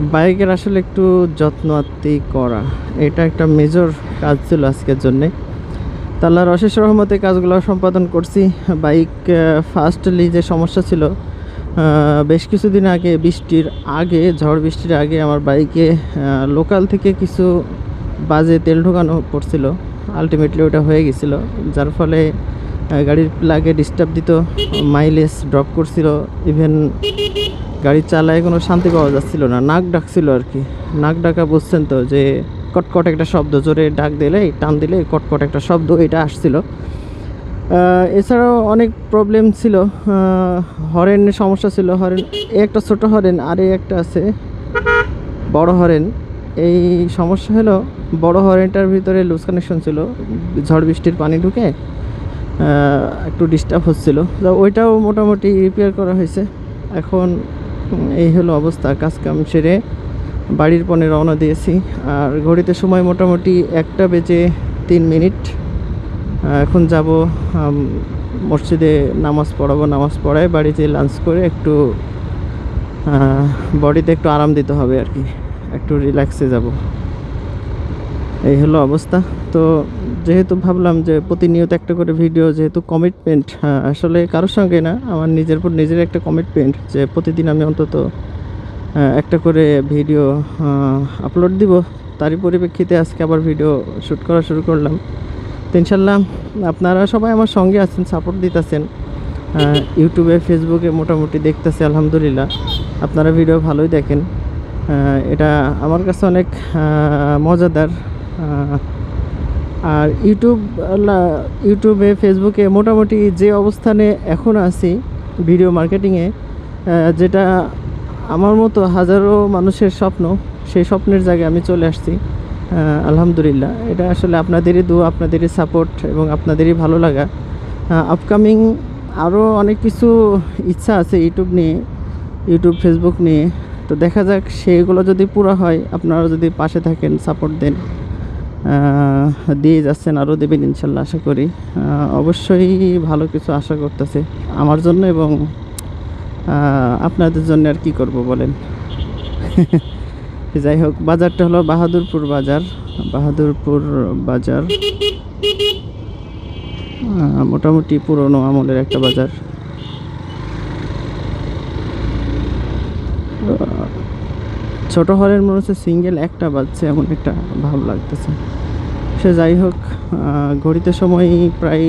বাইকের আসলে একটু যত্ন আত্মি করা। এটা একটা মেজর কাজ ছিল আজকের জন্যে। তা আল্লাহর অশেষ রহমতে কাজগুলো সম্পাদন করছি। বাইক ফার্স্টলি যে সমস্যা ছিল বেশ কিছুদিন আগে, বৃষ্টির আগে, ঝড় বৃষ্টির আগে আমার বাইকে লোকাল থেকে কিছু বাজে তেল ঢোকানো পড়ছিল। আলটিমেটলি ওটা হয়ে গেছিল। যার ফলে গাড়ির প্লাগে ডিস্টার্ব দিত মাইলেজ ড্রপ করছিল ইভেন গাড়ি চালায় কোনো শান্তি পাওয়া যাচ্ছিল না, নাক ডাকছিল আর কি। নাক ডাকা বুঝছেন তো, যে কটকট একটা শব্দ, জোরে ডাক দিলে, টান দিলে কটকট একটা শব্দ, এটা আসছিল। এছাড়াও অনেক প্রবলেম ছিল হরেনের সমস্যা ছিল, হরেন একটা ছোট হরেন, আর একটা আছে বড় হরেন। এই সমস্যা হলো, বড় হরেনটার ভিতরে লুজ কানেকশন ছিল, ঝড় বৃষ্টির পানি ঢুকে একটু ডিস্টার্ব হচ্ছিল। তো ওইটাও মোটামুটি রিপেয়ার করা হয়েছে। এখন এই হলো অবস্থা কাজ কাম সেরে বাড়ির পণে রওনা দিয়েছি। আর ঘড়িতে সময় মোটামুটি একটা বেজে তিন মিনিট। এখন যাব মসজিদে নামাজ পড়াবো, নামাজ পড়ায় বাড়িতে লাঞ্চ করে একটু বডিতে একটু আরাম দিতে হবে আর কি। একটু রিল্যাক্সে যাব। এই হলো অবস্থা। তো যেহেতু ভাবলাম যে প্রতিনিয়ত একটা করে ভিডিও যেহেতু কমিটমেন্ট আসলে কারোর সঙ্গে না, আমার নিজের উপর নিজের একটা কমিটমেন্ট যে প্রতিদিন আমি অন্তত একটা করে ভিডিও আপলোড দিব। তারই পরিপ্রেক্ষিতে আজকে আবার ভিডিও শ্যুট করা শুরু করলাম। ইনশাল্লাহ আপনারা সবাই আমার সঙ্গে আছেন সাপোর্ট দিতেছেন। ইউটিউবে ফেসবুকে মোটামুটি দেখতেছে, আলহামদুলিল্লাহ। আপনারা ভিডিও ভালোই দেখেন। এটা আমার কাছে অনেক মজাদার আর ইউটিউব ইউটিউবে, ফেসবুকে মোটামুটি যে অবস্থানে এখন আছি ভিডিও মার্কেটিংয়ে যেটা আমার মতো হাজারো মানুষের স্বপ্ন, সেই স্বপ্নের জায়গায় আমি চলে আসছি। আলহামদুলিল্লাহ। এটা আসলে আপনাদেরই দু আপনাদেরই সাপোর্ট এবং আপনাদেরই ভালো লাগা। আপকামিং আরও অনেক কিছু ইচ্ছা আছে ইউটিউব নিয়ে, ইউটিউব, ফেসবুক নিয়ে। তো দেখা যাক, সেগুলো যদি পুরো হয়, আপনারা যদি পাশে থাকেন সাপোর্ট দেন। দিয়ে যাচ্ছেন আরও দেবেন ইনশাল্লাহ, আশা করি। অবশ্যই ভালো কিছু আশা করতেছে আমার জন্য এবং আপনাদের জন্য আর কি করব বলেন। যাই হোক, বাজারটা হলো বাহাদুরপুর বাজার। বাহাদুরপুর বাজার মোটামুটি পুরনো আমলের একটা বাজার। ছোট হলের মনে হচ্ছে সিঙ্গেল একটা বাজছে, এমন একটা ভাব লাগতেছে। সে যাই হোক ঘড়িতে সময় প্রায়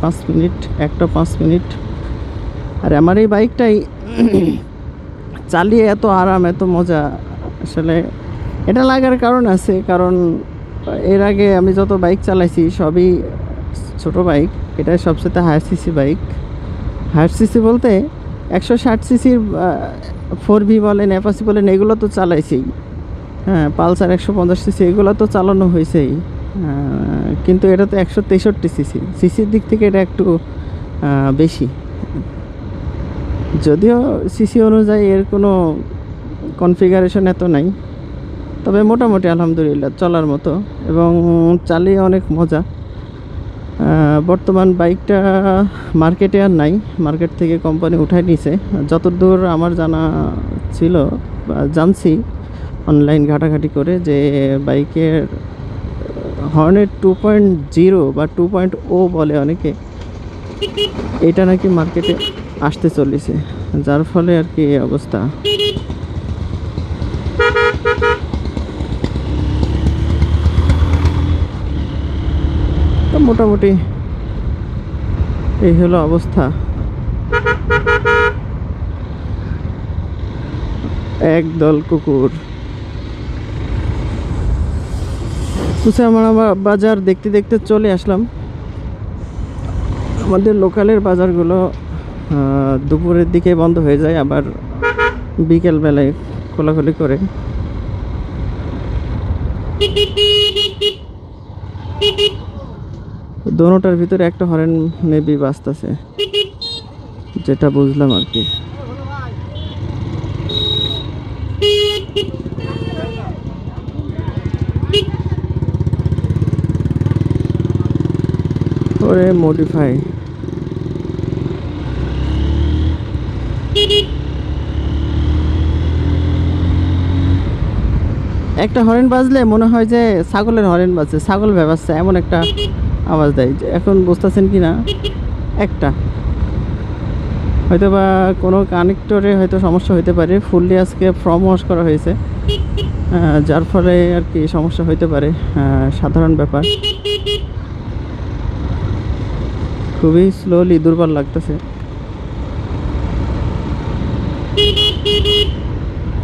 পাঁচ মিনিট, একটা পাঁচ মিনিট। আর আমার এই বাইকটাই চালিয়ে এত আরাম, এত মজা, আসলে এটা লাগার কারণ আছে, কারণ এর আগে আমি যত বাইক চালাইছি, সবই ছোট বাইক এটা সবচেয়ে higher CC bike higher CC বলতে একশো ষাট সিসির ফোর ভি বলেন অ্যাপাসি বলেন, এগুলো তো চালাইছি হ্যাঁ পালসার একশো পঞ্চাশ সিসি, এগুলো তো চালানো হয়েছেই। কিন্তু এটা তো একশো তেষট্টি সিসি। সিসির দিক থেকে এটা একটু বেশি। যদিও সিসি অনুযায়ী এর কোনো কনফিগারেশন এত নাই। তবে মোটামুটি আলহামদুলিল্লাহ, চলার মতো। এবং চালিয়ে অনেক মজা। বর্তমান বাইকটা মার্কেটে আর নাই। মার্কেট থেকে কোম্পানি উঠায় নিছে। যতদূর আমার জানা ছিল জানছি অনলাইন ঘাটাঘাটি করে যে বাইকের হর্নের টু পয়েন্ট জিরো বা টু পয়েন্ট ও বলে অনেকে, এটা নাকি মার্কেটে আসতে চলেছে। যার ফলে আর কি অবস্থা তো মোটামুটি। এই হলো অবস্থা। একদল কুকুর। কুচামারা বা- বাজার দেখতে দেখতে চলে আসলাম। আমাদের লোকালের বাজারগুলো দুপুরের দিকে বন্ধ হয়ে যায়, আবার বিকেল বেলায় খোলাখুলি করে। দোনোটার ভিতরে একটা হরেন মেবি বাজতেছে। যেটা বুঝলাম আর কি। ওরে মডিফাই একটা হরেন বাজলে মনে হয় যে ছাগলের হরেন বাজছে, ছাগল ভেবাচ্ছে এমন একটা আওয়াজ দেয় এখন বুঝতেছেন কি না? একটা। হয়তো বা কোনো কানেক্টরে হয়তো সমস্যা হতে পারে, ফুললি আজকে ফর্ম ওয়াশ করা হয়েছে। যার ফলে আর কি সমস্যা হইতে পারে। সাধারণ ব্যাপার। খুবই স্লোলি দুর্বল লাগতেছে।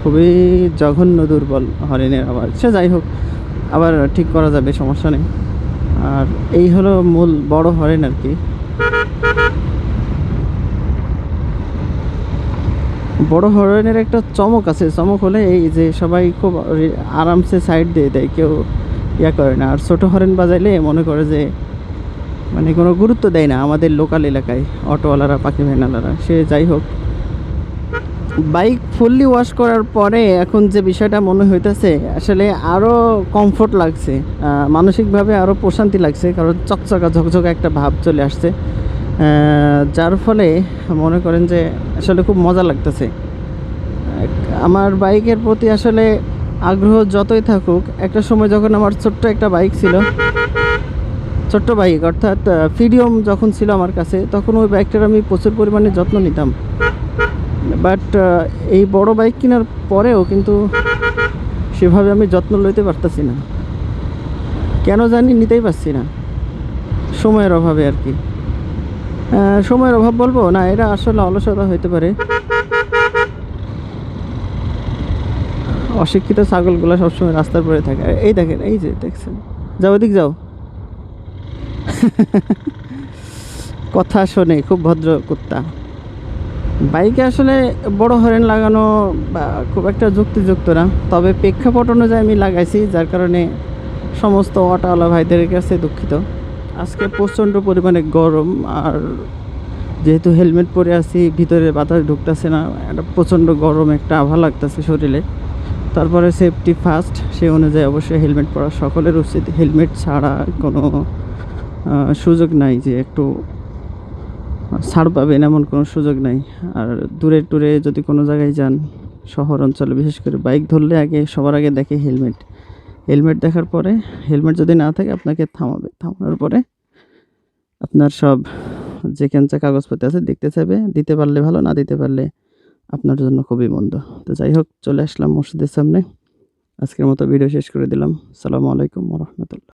খুবই জঘন্য দুর্বল হরিণের আওয়াজ। সে যাই হোক, আবার ঠিক করা যাবে, সমস্যা নেই। আর এই হলো মূল বড় হরেন আর কি। বড় হরেনের একটা চমক আছে। চমক হলে এই যে সবাই খুব আরামসে সাইড দিয়ে দেয়, কেউ ইয়া করে না। আর ছোটো হরেন বাজাইলে মনে করে যে মানে কোনো গুরুত্ব দেয় না আমাদের লোকাল এলাকায়, অটোওয়ালারা, পাখি ভ্যানালারা সে যাই হোক বাইক ফুললি ওয়াশ করার পরে এখন যে বিষয়টা মনে হইতেছে, আসলে আরও কমফোর্ট লাগছে। মানসিকভাবে আরও প্রশান্তি লাগছে, কারণ চকচকা, ঝকঝকা একটা ভাব চলে আসছে। যার ফলে মনে করেন যে আসলে খুব মজা লাগতেছে। আমার বাইকের প্রতি আসলে আগ্রহ যতই থাকুক, একটা সময় যখন আমার ছোট্ট একটা বাইক ছিল, ছোট্ট বাইক অর্থাৎ ফিডিয়ম যখন ছিল আমার কাছে, তখন ওই বাইকটার আমি প্রচুর পরিমাণে যত্ন নিতাম। বাট এই বড় বাইক কেনার পরেও কিন্তু সেভাবে আমি যত্ন লইতে পারতাছি না। কেন জানি নিতেই পারছি না। সময়ের অভাবে আর কি। সময়ের অভাব বলব? না, এটা আসলে অলসতা হইতে পারে। অশিক্ষিত ছাগলগুলো সবসময় রাস্তার পরে থাকে। এই দেখেন, এই যে দেখছেন। যাও ওদিক যাও। কথা শোনে, খুব ভদ্র কুত্তা। বাইকে আসলে বড় হরেন লাগানো খুব একটা যুক্তিযুক্ত না। তবে প্রেক্ষাপট অনুযায়ী আমি লাগাইছি, যার কারণে সমস্ত অটোওয়ালা ভাইদের কাছে দুঃখিত। আজকে প্রচণ্ড পরিমাণে গরম আর যেহেতু হেলমেট পরে আছি, ভিতরে বাতাস ঢুকতেছে না, একটা প্রচণ্ড গরম একটা আভা লাগতেছে শরীরে। তারপরে সেফটি ফার্স্ট সেই অনুযায়ী অবশ্যই হেলমেট পরা সকলের উচিত। হেলমেট ছাড়া কোনো সুযোগ নাই যে একটু ছাড় পাবেন এমন কোনো সুযোগ নাই। আর দূরে টুরে যদি কোনো জায়গায় যান, শহর অঞ্চলে বিশেষ করে বাইক ধরলে আগে, সবার আগে দেখে হেলমেট। হেলমেট দেখার পরে, হেলমেট যদি না থাকে, আপনাকে থামাবে। থামানোর পরে আপনার সব যে ক্যান্সা কাগজপত্র আছে, দেখতে চাইবে। দিতে পারলে ভালো, না দিতে পারলে আপনার জন্য খুবই মন্দ। তো যাই হোক, চলে আসলাম মসজিদের সামনে। আজকের মতো ভিডিও শেষ করে দিলাম। সালামু আলাইকুম রহমতুল্লাহ।